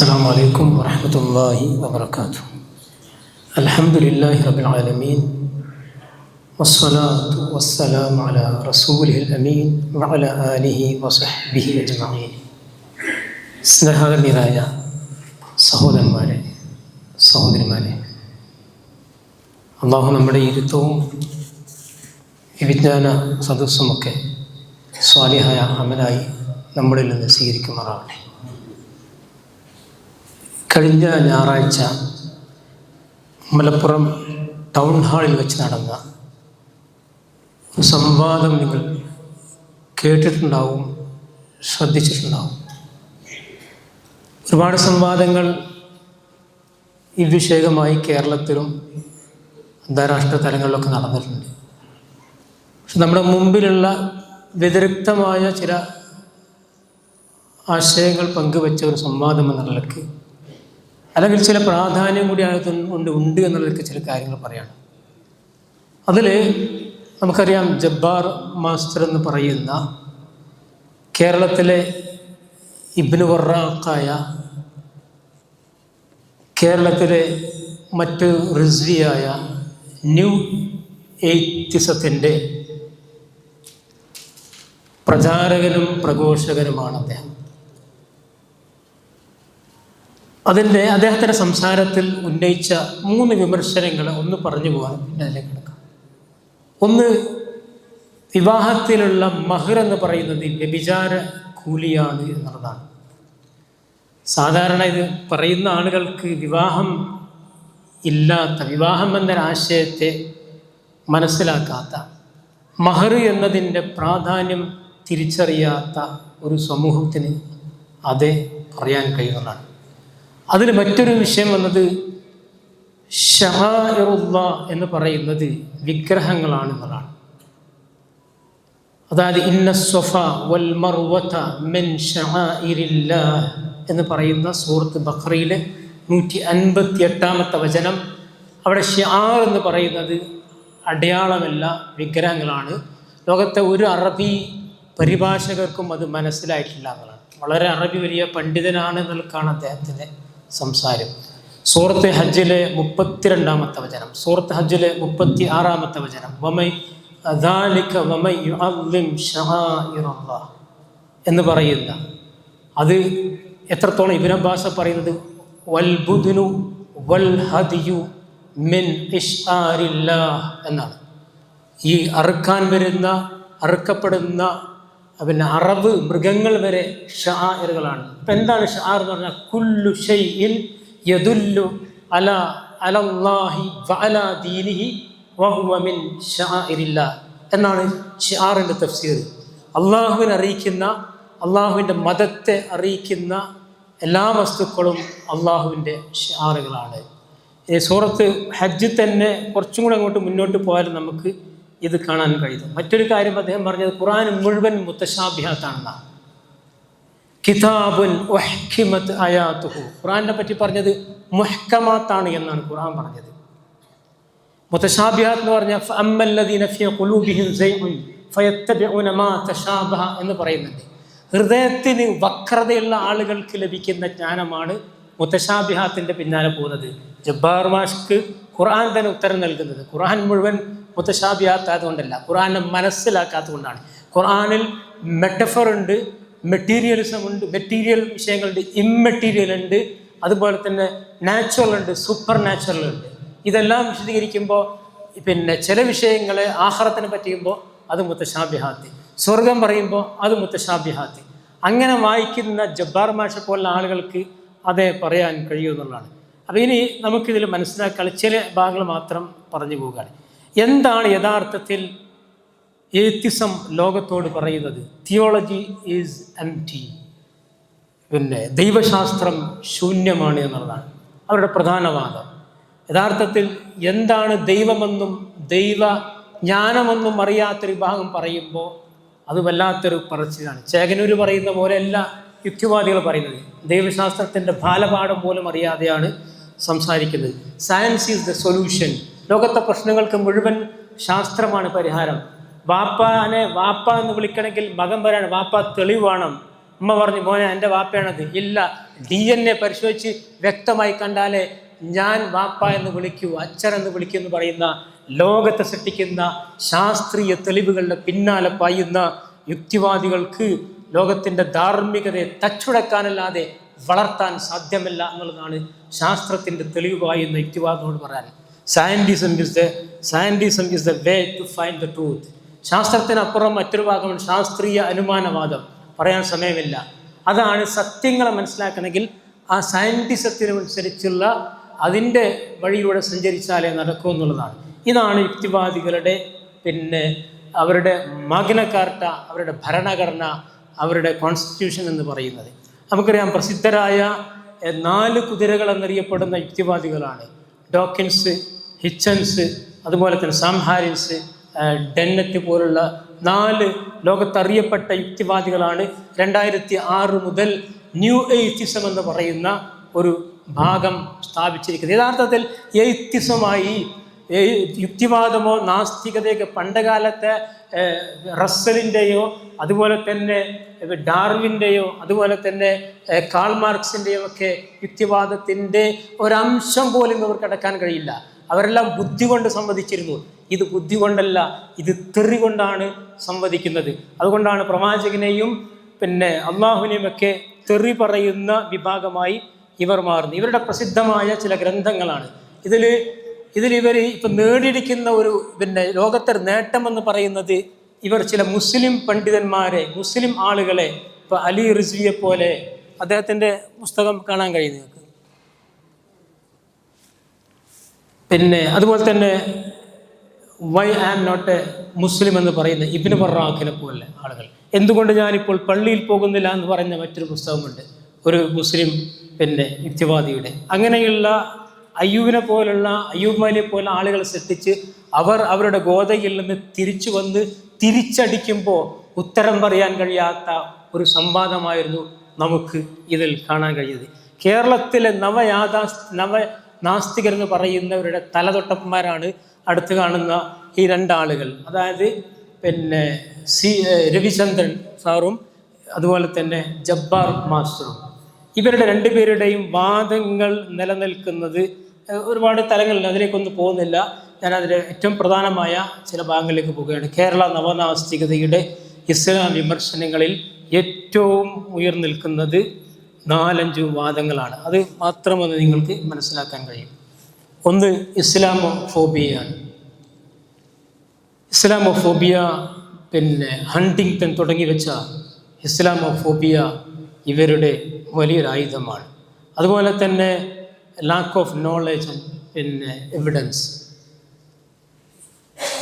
السلام عليكم ورحمة الله وبركاته الحمد لله رب العالمين والصلاة والسلام على رسوله الأمين وعلى آله وصحبه أجمعين സ്നേഹകന്യരായ സഹോദരന്മാരെ സഹോദരിമാരെ അള്ളാഹു നമ്മുടെ ഇരുത്തവും ഈ വിജ്ഞാന സദസ്സുമൊക്കെ സ്വാലിഹായ അമലായി നമ്മളിൽ നിന്ന് സ്വീകരിക്കുമാറാവട്ടെ കഴിഞ്ഞ ഞായറാഴ്ച മലപ്പുറം ടൗൺ ഹാളിൽ വെച്ച് നടന്ന സംവാദം നിങ്ങൾ കേട്ടിട്ടുണ്ടാവും ശ്രദ്ധിച്ചിട്ടുണ്ടാവും. ഒരുപാട് സംവാദങ്ങൾ ഈ വിഷയകമായി കേരളത്തിലും അന്താരാഷ്ട്ര തലങ്ങളിലൊക്കെ നടന്നിട്ടുണ്ട്. പക്ഷെ നമ്മുടെ മുമ്പിലുള്ള വ്യതിരിക്തമായ ചില ആശയങ്ങൾ പങ്കുവെച്ച ഒരു സംവാദം എന്ന നിലയ്ക്ക് അല്ലെങ്കിൽ ചില പ്രാധാന്യം കൂടി കൊണ്ട് ഉണ്ട് എന്നുള്ളതൊക്കെ ചില കാര്യങ്ങൾ പറയണം. അതിൽ നമുക്കറിയാം ജബ്ബാർ മാസ്റ്റർ എന്ന് പറയുന്ന കേരളത്തിലെ ഇബ്നു വറാഖായ കേരളത്തിലെ മറ്റ് റിസ്വിയായ ന്യൂ എയ്ത്തിസത്തിന്റെ പ്രചാരകനും പ്രഘോഷകനുമാണ് അദ്ദേഹം. അതിന്റെ അദ്ദേഹത്തിന്റെ സംസാരത്തിൽ ഉന്നയിച്ച മൂന്ന് വിമർശനങ്ങൾ ഒന്ന് പറഞ്ഞു പോകാൻ പിന്നെ അതിലേക്ക് കിടക്കാം. ഒന്ന് വിവാഹത്തിലുള്ള മഹർ എന്ന് പറയുന്നത് വ്യഭിചാര കൂലിയാണ് എന്നുള്ളതാണ്. സാധാരണ ഇത് പറയുന്ന ആളുകൾക്ക് വിവാഹം ഇല്ലാത്ത വിവാഹം എന്നൊരാശയത്തെ മനസ്സിലാക്കാത്ത മഹർ എന്നതിന്റെ പ്രാധാന്യം തിരിച്ചറിയാത്ത ഒരു സമൂഹത്തിന് അതേ പറയാൻ കഴിയുന്നതാണ്. അതിൽ മറ്റൊരു വിഷയം വന്നത് ഷഹാറുള്ള എന്ന് പറയുന്നത് വിഗ്രഹങ്ങളാണെന്നുള്ളതാണ് അതായത് ഇന്ന സ്വഫ വൽ മർവത മെൻ ഷഹാഇരില്ല എന്ന് പറയുന്ന സൂറത്ത് ബഖറയിലെ നൂറ്റി അൻപത്തി എട്ടാമത്തെ വചനം. അവിടെ ഷിയാർ എന്ന് പറയുന്നത് അടയാളമല്ല വിഗ്രഹങ്ങളാണ്. ലോകത്തെ ഒരു അറബി പരിഭാഷകർക്കും അത് മനസ്സിലായിട്ടില്ല എന്നുള്ളതാണ്. വളരെ അറബി വലിയ പണ്ഡിതനാണ് എന്നുള്ളതാണ് അദ്ദേഹത്തിന്റെ സംസാരം. സൂറത്ത് ഹജ്ജിലെ മുപ്പത്തിരണ്ടാമത്തെ വചനം. സൂറത്ത് ഹജ്ജിലെ മുപ്പത്തി ആറാമത്തെ വചനം. വമൈ എന്ന് പറയുന്ന അത് എത്രത്തോളം ഇബിന അബ്ബാസ് പറയുന്നത്? വൽബുദിനു വൽ ഹദിയു മിൻ എന്നാണ്. ഈ അറുക്കാൻ വരുന്ന അറുക്കപ്പെടുന്ന പിന്നെ അറബ് മൃഗങ്ങൾ വരെ ഷാറുകളാണ് ഇപ്പം എന്താണ് ഷാർ എന്ന് പറഞ്ഞാൽ കുല്ലു ഷെയ്ഇൻ യദുല്ലു അല അലല്ലാഹി വഅല ദീനിഹി വഹുവ മിൻ ഷാഇരില്ല. എന്നാണ് ഷാറിന്റെ തഫ്സീർ. അള്ളാഹുവിനെ അറിയിക്കുന്ന അള്ളാഹുവിന്റെ മതത്തെ അറിയിക്കുന്ന എല്ലാ വസ്തുക്കളും അള്ളാഹുവിന്റെ ഷാറുകളാണ്. സൂറത്ത് ഹജ്ജ് തന്നെ കുറച്ചും കൂടെ അങ്ങോട്ട് മുന്നോട്ട് പോയാലും നമുക്ക് ഇത് കാണാൻ കഴിയും മറ്റൊരു കാര്യം അദ്ദേഹം പറഞ്ഞത് ഖുറാൻ മുഴുവൻ മുത്തശാഭ്യാത്താണെന്നാണ് കിതാബുൻ ഖുറാനെ പറ്റി പറഞ്ഞത് മുഹ്കമാത്താണ് എന്നാണ് ഖുറാൻ പറഞ്ഞത്. മുത്തശാബിഹാത്ത് എന്ന് പറഞ്ഞാൽ മാ തശാബഹ എന്ന് പറയുന്നുണ്ട്. ഹൃദയത്തിന് വക്രതയുള്ള ആളുകൾക്ക് ലഭിക്കുന്ന ജ്ഞാനമാണ് മുത്തശാബിഹാത്തിന്റെ പിന്നാലെ പോകുന്നത്. ജബ്ബാർ മാഷ്ക്ക് ഖുർആൻ തന്നെ ഉത്തരം നൽകുന്നത്. ഖുർആൻ മുഴുവൻ മുത്തശാബിയാത്തായതുകൊണ്ടല്ല ഖുറാനെ മനസ്സിലാക്കാത്തത് കൊണ്ടാണ് ഖുർആനിൽ മെറ്റഫർ ഉണ്ട് മെറ്റീരിയലിസം ഉണ്ട് മെറ്റീരിയൽ വിഷയങ്ങളുണ്ട് ഇമ്മെറ്റീരിയൽ ഉണ്ട് അതുപോലെ തന്നെ നാച്ചുറൽ ഉണ്ട് സൂപ്പർ നാച്ചുറൽ ഉണ്ട്. ഇതെല്ലാം വിശദീകരിക്കുമ്പോൾ പിന്നെ ചില വിഷയങ്ങളെ ആഹാരത്തിനെ പറ്റിയുമ്പോൾ അത് മുത്തശാബിഹാത്തി. സ്വർഗം പറയുമ്പോൾ അത് മുത്തശാബിഹാത്തി. അങ്ങനെ വായിക്കുന്ന ജബ്ബാർ മാഷ പോലുള്ള ആളുകൾക്ക് അതേ പറയാൻ കഴിയുമെന്നുള്ളതാണ്. അപ്പോൾ ഇനി നമുക്കിതിൽ മനസ്സിലാക്കാൻ ചില ഭാഗങ്ങൾ മാത്രം പറഞ്ഞു പോവുകയാണ്. എന്താണ് യഥാർത്ഥത്തിൽ ഏത്തിസം ലോകത്തോട് പറയുന്നത്? തിയോളജി ഈസ് എം ടി പിന്നെ ദൈവശാസ്ത്രം ശൂന്യമാണ് എന്നുള്ളതാണ്. അവരുടെ പ്രധാന വാദം. യഥാർത്ഥത്തിൽ എന്താണ് ദൈവമെന്നും ദൈവ ജ്ഞാനമെന്നും അറിയാത്തൊരു വിഭാഗം പറയുമ്പോൾ അത് വല്ലാത്തൊരു പറച്ചിലാണ്. ചേകനൂർ പറയുന്ന പോലെയല്ല യുക്തിവാദികൾ പറയുന്നത്. ദൈവശാസ്ത്രത്തിന്റെ ബാലപാഠം പോലും അറിയാതെയാണ് സംസാരിക്കുന്നത്. സയൻസ് ഈസ് ദ സൊല്യൂഷൻ ലോകത്തെ പ്രശ്നങ്ങൾക്ക് മുഴുവൻ ശാസ്ത്രമാണ് പരിഹാരം. വാപ്പാനെ വാപ്പ എന്ന് വിളിക്കണമെങ്കിൽ മകൻ പറയാണ് വാപ്പ തെളിവ് വേണം. ഉമ്മ പറഞ്ഞു മോനെ എന്റെ വാപ്പയാണത്. ഇല്ല ഡി എൻ എ പരിശോധിച്ച് വ്യക്തമായി കണ്ടാലേ ഞാൻ വാപ്പ എന്ന് വിളിക്കൂ അച്ഛൻ എന്ന് വിളിക്കൂ എന്ന് പറയുന്ന ലോകത്തെ സൃഷ്ടിക്കുന്ന ശാസ്ത്രീയ തെളിവുകളുടെ പിന്നാലെ പായുന്ന യുക്തിവാദികൾക്ക് ലോകത്തിന്റെ ധാർമ്മികതയെ തച്ചുടക്കാനല്ലാതെ വളർത്താൻ സാധ്യമല്ല എന്നുള്ളതാണ് ശാസ്ത്രത്തിന്റെ തെളിവ് പായുന്ന യുക്തിവാദിനോട് പറയാൻ. Scientism is the scientism is the way to find the truth ശാസ്ത്രത്തിനപ്പുറം മറ്റൊരു ഭാഗമാണ് ശാസ്ത്രീയ അനുമാനവാദം. പറയാൻ സമയമില്ല. അതാണ് സത്യങ്ങളെ മനസ്സിലാക്കണമെങ്കിൽ ആ സയന്റിസത്തിനനുസരിച്ചുള്ള അതിന്റെ വഴിയിലൂടെ സഞ്ചരിച്ചാലേ നടക്കൂ എന്നുള്ളതാണ്. ഇതാണ് യുക്തിവാദികളുടെ പിന്നെ അവരുടെ മഗ്നകാർട്ട അവരുടെ ഭരണഘടന അവരുടെ കോൺസ്റ്റിറ്റ്യൂഷൻ എന്ന് പറയുന്നത്. നമുക്കറിയാം പ്രസിദ്ധരായ നാല് കുതിരകൾ എന്നറിയപ്പെടുന്ന യുക്തിവാദികളാണ്. ഡോക്കിൻസ് ഹിച്ചൻസ് അതുപോലെ തന്നെ സംഹാരിൻസ് ഡെന്നറ്റ് പോലുള്ള നാല് ലോകത്തറിയപ്പെട്ട യുക്തിവാദികളാണ് രണ്ടായിരത്തി ആറ് മുതൽ ന്യൂ എയ്ത്തിസം എന്ന് പറയുന്ന ഒരു ഭാഗം സ്ഥാപിച്ചിരിക്കുന്നത്. യഥാർത്ഥത്തിൽ എയ്ത്തിസമായി യുക്തിവാദമോ നാസ്തികതയൊക്കെ പണ്ടകാലത്തെ റസ്സലിന്റെയോ അതുപോലെ തന്നെ ഡാർവിന്റെയോ അതുപോലെ തന്നെ കാൾ മാർക്സിന്റെയോ ഒക്കെ യുക്തിവാദത്തിന്റെ ഒരംശം പോലും ഇവർക്ക് അടക്കാൻ കഴിയില്ല. അവരെല്ലാം ബുദ്ധി കൊണ്ട് സംവദിച്ചിരുന്നു. ഇത് ബുദ്ധി കൊണ്ടല്ല ഇത് തെറി കൊണ്ടാണ് സംവദിക്കുന്നത്. അതുകൊണ്ടാണ് പ്രവാചകനെയും പിന്നെ അള്ളാഹുവിനെയും ഒക്കെ തെറി പറയുന്ന വിഭാഗമായി ഇവർ മാറുന്നു ഇവരുടെ പ്രസിദ്ധമായ ചില ഗ്രന്ഥങ്ങളാണ്. ഇതിൽ ഇതിൽ ഇവർ ഇപ്പം നേടിയിരിക്കുന്ന ഒരു പിന്നെ ലോകത്തെ നേട്ടമെന്ന് പറയുന്നത് ഇവർ ചില മുസ്ലിം പണ്ഡിതന്മാരെ മുസ്ലിം ആളുകളെ ഇപ്പോൾ അലി റിസ്വിയെ പോലെ അദ്ദേഹത്തിന്റെ പുസ്തകം കാണാൻ കഴിയും നിങ്ങൾക്ക്. പിന്നെ അതുപോലെ തന്നെ why am not a Muslim എന്ന് പറയുന്ന ഇബിന് ബറാഖിനെ പോലെ ആളുകൾ. എന്തുകൊണ്ട് ഞാനിപ്പോൾ പള്ളിയിൽ പോകുന്നില്ല എന്ന് പറയുന്ന മറ്റൊരു പുസ്തകമുണ്ട്. ഒരു മുസ്ലിം പിന്നെ യുക്തിവാദിയുടെ. അങ്ങനെയുള്ള അയ്യൂബിനെ പോലുള്ള അയ്യൂബ് മാലിയെ പോലെ ആളുകൾ സൃഷ്ടിച്ച് അവർ അവരുടെ ഗോതയിൽ നിന്ന് തിരിച്ചു വന്ന് തിരിച്ചടിക്കുമ്പോൾ ഉത്തരം പറയാൻ കഴിയാത്ത ഒരു സംവാദമായിരുന്നു നമുക്ക് ഇതിൽ കാണാൻ കഴിയുന്നത്. കേരളത്തിലെ നവയാഥാ നവ നാസ്തികർ എന്ന് പറയുന്നവരുടെ തലതൊട്ടപ്പന്മാരാണ് അടുത്ത് കാണുന്ന ഈ രണ്ടാളുകൾ. അതായത് പിന്നെ സി രവിചന്ദ്രൻ സാറും അതുപോലെ തന്നെ ജബ്ബാർ മാസ്റ്ററും. ഇവരുടെ രണ്ടുപേരുടെയും വാദങ്ങൾ നിലനിൽക്കുന്നത് ഒരുപാട് തലങ്ങളിൽ അതിലേക്കൊന്നും പോകുന്നില്ല. ഞാൻ അതിന്റെ ഏറ്റവും പ്രധാനമായ ചില ഭാഗങ്ങളിലേക്ക് പോവുകയാണ് കേരള നവനാസ്തികതയുടെ ഇസ്ലാം വിമർശനങ്ങളിൽ ഏറ്റവും ഉയർന്നിൽക്കുന്നത് നാലഞ്ച് വാദങ്ങളാണ്. അത് മാത്രമൊന്ന് നിങ്ങൾക്ക് മനസ്സിലാക്കാൻ കഴിയും. ഒന്ന് ഇസ്ലാമോ ഫോബിയയാണ് ഇസ്ലാമോഫോബിയ പിന്നെ ഹണ്ടിങ്ടൺ തുടങ്ങി വെച്ച ഇസ്ലാമോഫോബിയ ഇവരുടെ വലിയൊരു ആയുധമാണ്. അതുപോലെ തന്നെ ലാക്ക് ഓഫ് നോളജ് പിന്നെ എവിഡൻസ്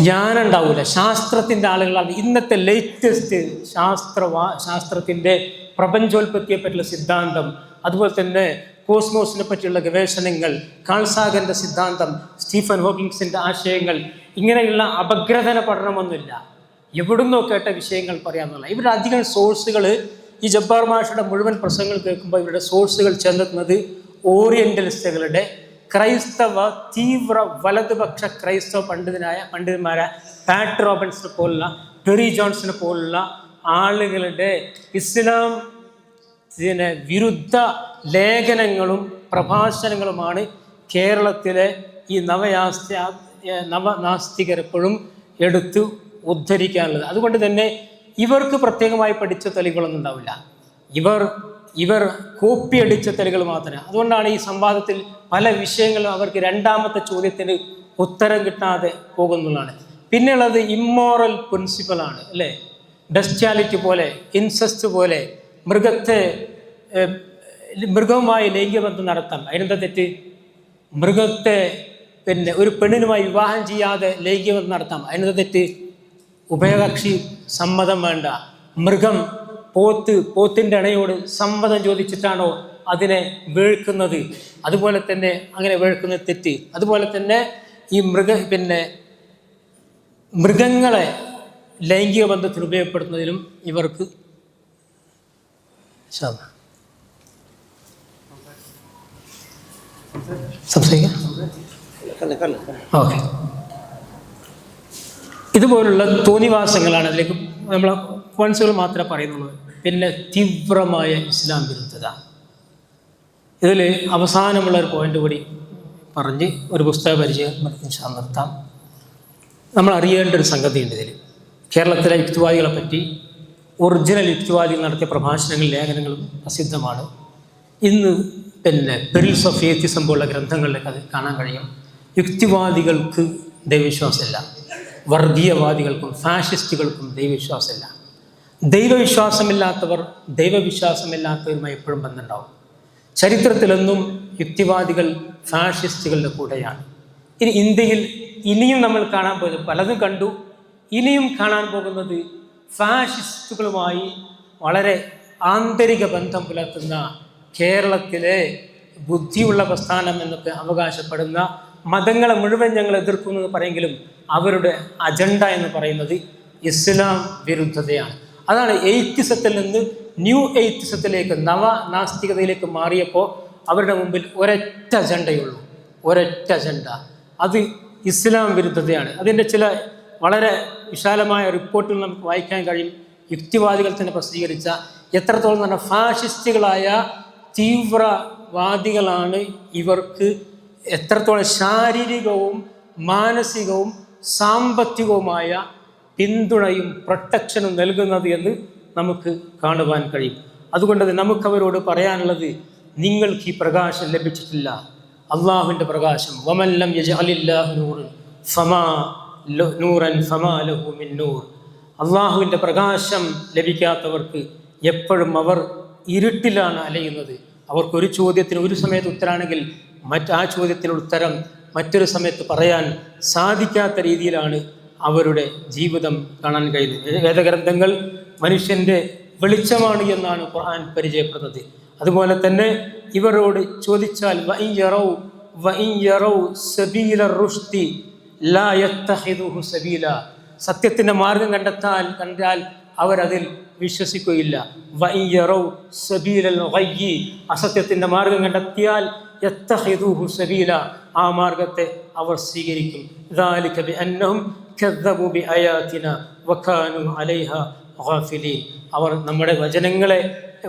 ജ്ഞാനുണ്ടാവില്ല ശാസ്ത്രത്തിന്റെ ആളുകളാണ്. ഇന്നത്തെ ലേറ്റസ്റ്റ് ശാസ്ത്രവാ ശാസ്ത്രത്തിന്റെ പ്രപഞ്ചോൽപത്തിയെ പറ്റിയുള്ള സിദ്ധാന്തം അതുപോലെ തന്നെ കോസ്മോസിനെ പറ്റിയുള്ള ഗവേഷണങ്ങൾ കാൾസാഗന്റെ സിദ്ധാന്തം സ്റ്റീഫൻ ഹോക്കിങ്സിന്റെ ആശയങ്ങൾ ഇങ്ങനെയുള്ള അപഗ്രഥന പഠനമൊന്നുമില്ല. എവിടുന്നോ കേട്ട വിഷയങ്ങൾ പറയാമെന്നുള്ള ഇവരധികം സോഴ്സുകൾ ഈ ജബ്ബാർ മാഷയുടെ മുഴുവൻ പ്രസംഗങ്ങൾ കേൾക്കുമ്പോൾ ഇവരുടെ സോഴ്സുകൾ ചെന്നെത്തുന്നത് ഓറിയന്റലിസ്റ്റുകളുടെ ക്രൈസ്തവ തീവ്ര വലതുപക്ഷ ക്രൈസ്തവ പണ്ഡിതനായ പണ്ഡിതന്മാരായ പാറ്റ് റോബൻസിനെ പോലുള്ള ടെറി ജോൺസിനെ പോലുള്ള ആളുകളുടെ ഇസ്ലാം ഇതിനെ വിരുദ്ധ ലേഖനങ്ങളും പ്രഭാഷണങ്ങളുമാണ് കേരളത്തിലെ ഈ നവയാസ്തി നവനാസ്തികരെപ്പോഴും എടുത്ത് ഉദ്ധരിക്കാനുള്ളത്. അതുകൊണ്ട് തന്നെ ഇവർക്ക് പ്രത്യേകമായി പഠിച്ച തെളിവുകളൊന്നും ഉണ്ടാവില്ല. ഇവർ ഇവർ കോപ്പി അടിച്ച തെളിവുകൾ മാത്രമേ. അതുകൊണ്ടാണ് ഈ സംവാദത്തിൽ പല വിഷയങ്ങളും അവർക്ക് രണ്ടാമത്തെ ചോദ്യത്തിന് ഉത്തരം കിട്ടാതെ പോകുന്നതാണ് പിന്നെയുള്ളത് ഇമ്മോറൽ പ്രിൻസിപ്പളാണ് അല്ലേ? ഡസ്റ്റാലിറ്റി പോലെ ഇൻസെസ്റ്റ് പോലെ മൃഗത്തെ മൃഗവുമായി ലൈംഗികബന്ധം നടത്താം. അതിനെന്താ തെറ്റ്? മൃഗത്തെ പിന്നെ ഒരു പെണ്ണിനുമായി വിവാഹം ചെയ്യാതെ ലൈംഗികബന്ധം നടത്താം. അതിനെന്താ തെറ്റ്? ഉഭയകക്ഷി സമ്മതം വേണ്ട. മൃഗം പോത്ത് പോത്തിന്റെ അണയോട് സമ്മതം ചോദിച്ചിട്ടാണോ അതിനെ വീഴ്ക്കുന്നത്? അതുപോലെ തന്നെ അങ്ങനെ വീഴ്ക്കുന്ന തെറ്റ്. അതുപോലെ തന്നെ ഈ മൃഗ പിന്നെ മൃഗങ്ങളെ ലൈംഗിക ബന്ധത്തിൽ ഉപയോഗപ്പെടുത്തുന്നതിലും ഇവർക്ക്. സംസാരിക്കാം. ഓക്കെ. ഇതുപോലുള്ള തോന്നിവാസങ്ങളാണ് അതിലേക്ക് നമ്മൾ പോയിന്റ്സുകൾ മാത്രമേ പറയുന്നുള്ളൂ. പിന്നെ തീവ്രമായ ഇസ്ലാം വിരുദ്ധത. ഇതിൽ അവസാനമുള്ള ഒരു പോയിന്റ് കൂടി പറഞ്ഞ് ഒരു പുസ്തക പരിചയം നിർത്താം. നമ്മൾ അറിയേണ്ട ഒരു സംഗതിയുണ്ട് ഇതിൽ കേരളത്തിലെ യുക്തിവാദികളെ പറ്റി ഒറിജിനൽ യുക്തിവാദികൾ നടത്തിയ പ്രഭാഷണങ്ങളും ലേഖനങ്ങളും പ്രസിദ്ധമാണ്. ഇന്ന് പിന്നെ പെരിൽസ് ഓഫ് ഏത്തിസം പോലുള്ള ഗ്രന്ഥങ്ങളിലൊക്കെ അത് കാണാൻ കഴിയും. യുക്തിവാദികൾക്ക് ദൈവവിശ്വാസമില്ല. വർഗീയവാദികൾക്കും ഫാഷിസ്റ്റുകൾക്കും ദൈവവിശ്വാസമില്ല. ദൈവവിശ്വാസമില്ലാത്തവർ ദൈവവിശ്വാസമില്ലാത്തവരുമായി എപ്പോഴും ബന്ധമുണ്ടാവും. ചരിത്രത്തിലൊന്നും യുക്തിവാദികൾ ഫാഷിസ്റ്റുകളുടെ കൂടെയാണ്. ഇനി ഇന്ത്യയിൽ ഇനിയും നമ്മൾ കാണാൻ പോകുന്നത് പലതും കണ്ടു. ഇനിയും കാണാൻ പോകുന്നത് ഫാഷിസ്റ്റുകളുമായി വളരെ ആന്തരിക ബന്ധം പുലർത്തുന്ന കേരളത്തിലെ ബുദ്ധിയുള്ള പ്രസ്ഥാനം എന്നൊക്കെ അവകാശപ്പെടുന്ന മതങ്ങളെ മുഴുവൻ ഞങ്ങൾ എതിർക്കുന്നു എന്ന് പറയെങ്കിലും അവരുടെ അജണ്ട എന്ന് പറയുന്നത് ഇസ്ലാം വിരുദ്ധതയാണ്. അതാണ് എയ്ത്തിസത്തിൽ നിന്ന് ന്യൂ എയ്ത്തിസത്തിലേക്ക് നവ നാസ്തികതയിലേക്ക് മാറിയപ്പോൾ അവരുടെ മുമ്പിൽ ഒരൊറ്റ അജണ്ടയുള്ളൂ. ഒരൊറ്റ അജണ്ട. അത് ഇസ്ലാം വിരുദ്ധതയാണ്. അതിന്റെ ചില വളരെ വിശാലമായ റിപ്പോർട്ടിൽ നമുക്ക് വായിക്കാൻ കഴിയും. യുക്തിവാദികൾ തന്നെ പ്രസിദ്ധീകരിച്ച എത്രത്തോളം തന്നെ ഫാഷിസ്റ്റുകളായ തീവ്രവാദികളാണ് ഇവർക്ക് എത്രത്തോളം ശാരീരികവും മാനസികവും സാമ്പത്തികവുമായ പിന്തുണയും പ്രൊട്ടക്ഷനും നൽകുന്നത് എന്ന് നമുക്ക് കാണുവാൻ കഴിയും. അതുകൊണ്ട് നമുക്കവരോട് പറയാനുള്ളത് നിങ്ങൾക്ക് ഈ പ്രകാശം ലഭിച്ചിട്ടില്ല. അള്ളാഹുവിന്റെ പ്രകാശം. വമല്ലം യജഅലില്ലാഹു നൂറ് ഫമാ നൂറൻ ഫമാ ലഹു മിൻ നൂർ. അള്ളാഹുവിന്റെ പ്രകാശം ലഭിക്കാത്തവർക്ക് എപ്പോഴും അവർ ഇരുട്ടിലാണ് അലയുന്നത്. അവർക്കൊരു ചോദ്യത്തിന് ഒരു സമയത്ത് ഉത്തരാണെങ്കിൽ മറ്റ് ആ ചോദ്യത്തിനുള്ള ഉത്തരം മറ്റൊരു സമയത്ത് പറയാൻ സാധിക്കാത്ത രീതിയിലാണ് അവരുടെ ജീവിതം കാണാൻ കഴിയുന്നത്. വേദഗ്രന്ഥങ്ങൾ മനുഷ്യന്റെ വെളിച്ചമാണ് എന്നാണ് ഖുർആൻ പരിചയപ്പെടുന്നത്. അതുപോലെ തന്നെ ഇവരോട് ചോദിച്ചാൽ സബീല സത്യത്തിന്റെ മാർഗം കണ്ടെത്താൻ കണ്ടാൽ അവരതിൽ വിശ്വസിക്കുകയില്ല. വൈ സബീലൽ അസത്യത്തിന്റെ മാർഗം കണ്ടെത്തിയാൽ യത്തഹിദുഹു സബീല ആ മാർഗത്തെ അവർ സ്വീകരിക്കും ذلك بأنهم كذبوا بآياتنا وكانوا عليها غافلين അവർ നമ്മുടെ വചനങ്ങളെ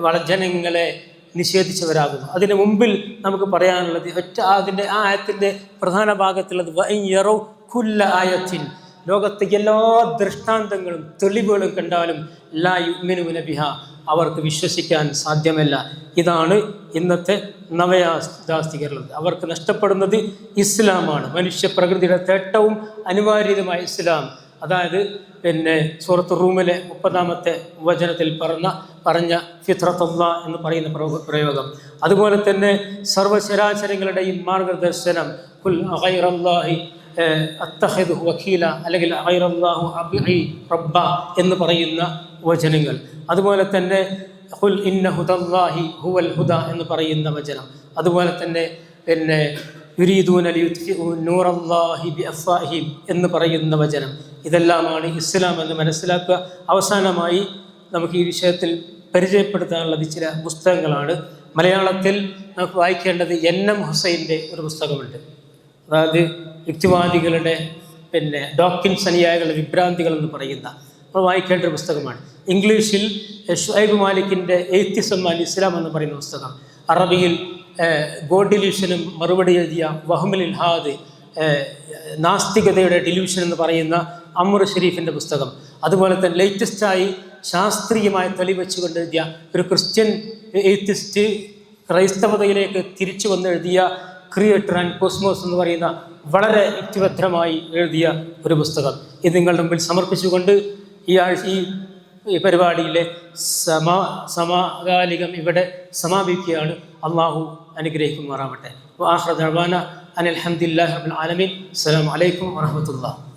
വചനങ്ങളെ നിഷേധിച്ചവരാകുന്നു അതിന് മുമ്പിൽ നമുക്ക് പറയാനുള്ളത് ഒറ്റ അതിൻ്റെ ആ ആയത്തിൻ്റെ പ്രധാന ഭാഗത്തുള്ളത് വൈൻ യറൗ കുല്ല ആയത്തിൻ ലോകത്തെ എല്ലാ ദൃഷ്ടാന്തങ്ങളും തെളിവുകളും കണ്ടാലും ലാ യുമിനുവിന ബിഹ അവർക്ക് വിശ്വസിക്കാൻ സാധ്യമല്ല ഇതാണ് ഇന്നത്തെ നവയാസ്തികരുള്ളത് അവർക്ക് നഷ്ടപ്പെടുന്നത് ഇസ്ലാമാണ്. മനുഷ്യ പ്രകൃതിയുടെ തേട്ടവും അനിവാര്യതമായ ഇസ്ലാം. അതായത് പിന്നെ സൂറത്ത് റൂമിലെ മുപ്പതാമത്തെ വചനത്തിൽ പറഞ്ഞ പറഞ്ഞ ഫിത്രത്തുള്ള എന്ന് പറയുന്ന പ്രയോഗ- അതുപോലെ തന്നെ സർവശരാചരങ്ങളുടെയും മാർഗദർശനം കുൽ അഗൈറല്ലാഹി അത്തഹദ് വക്കീല അല്ലെങ്കിൽ അഗൈറല്ലാഹു അബി റബ്ബ എന്ന് പറയുന്ന വചനങ്ങൾ. അതുപോലെ തന്നെ ഹുവൽ എന്ന് പറയുന്ന വചനം. അതുപോലെ തന്നെ പിന്നെ എന്ന് പറയുന്ന വചനം. ഇതെല്ലാമാണ് ഇസ്ലാം എന്ന് മനസ്സിലാക്കുക. അവസാനമായി നമുക്ക് ഈ വിഷയത്തിൽ പരിചയപ്പെടുത്താനുള്ളത് ചില പുസ്തകങ്ങളാണ്. മലയാളത്തിൽ നമുക്ക് വായിക്കേണ്ടത് എൻ എം ഹുസൈന്റെ ഒരു പുസ്തകമുണ്ട്. അതായത് യുക്തിവാദികളുടെ പിന്നെ ഡോക്കിൻസ് അനുയായികളുടെ വിഭ്രാന്തികൾ എന്ന് പറയുന്ന നമ്മൾ വായിക്കേണ്ട ഒരു പുസ്തകമാണ്. ഇംഗ്ലീഷിൽ ഷുഹൈബ് മാലിക്കിന്റെ എയ്ത്തിസം അൽ ഇസ്ലാം എന്ന് പറയുന്ന പുസ്തകം. അറബിയിൽ ഗോഡ് ഡിലൂഷനും മറുപടി എഴുതിയ വഹമുൽ ഇൽഹാദ് നാസ്തികതയുടെ ഡിലൂഷൻ എന്ന് പറയുന്ന അമർ ഷെരീഫിന്റെ പുസ്തകം. അതുപോലെ തന്നെ ലേറ്റസ്റ്റായി ശാസ്ത്രീയമായ തെളിവ് വെച്ചുകൊണ്ട് എഴുതിയ ഒരു ക്രിസ്ത്യൻ എയ്ത്തിസ്റ്റ് ക്രൈസ്തവതയിലേക്ക് തിരിച്ചു വന്നെഴുതിയ ക്രിയേറ്റർ ആൻഡ് കോസ്മോസ് എന്ന് പറയുന്ന വളരെ യുക്തിഭദ്രമായി എഴുതിയ ഒരു പുസ്തകം. ഇത് നിങ്ങളുടെ മുമ്പിൽ സമർപ്പിച്ചുകൊണ്ട് ഈ ആഴ്ച ഈ പരിപാടിയിലെ സമാ സമാകാലികം ഇവിടെ സമാപിക്കുകയാണ്. അള്ളാഹു അനുഗ്രഹിക്കുമാറാവട്ടെ. വാഹ്റ ദർവാന അനിൽ ഹംദില്ലാഹി റബ്ബിൽ ആലമീൻ. അസ്സലാമു അലൈക്കും വറഹ്മത്തുള്ളാഹി.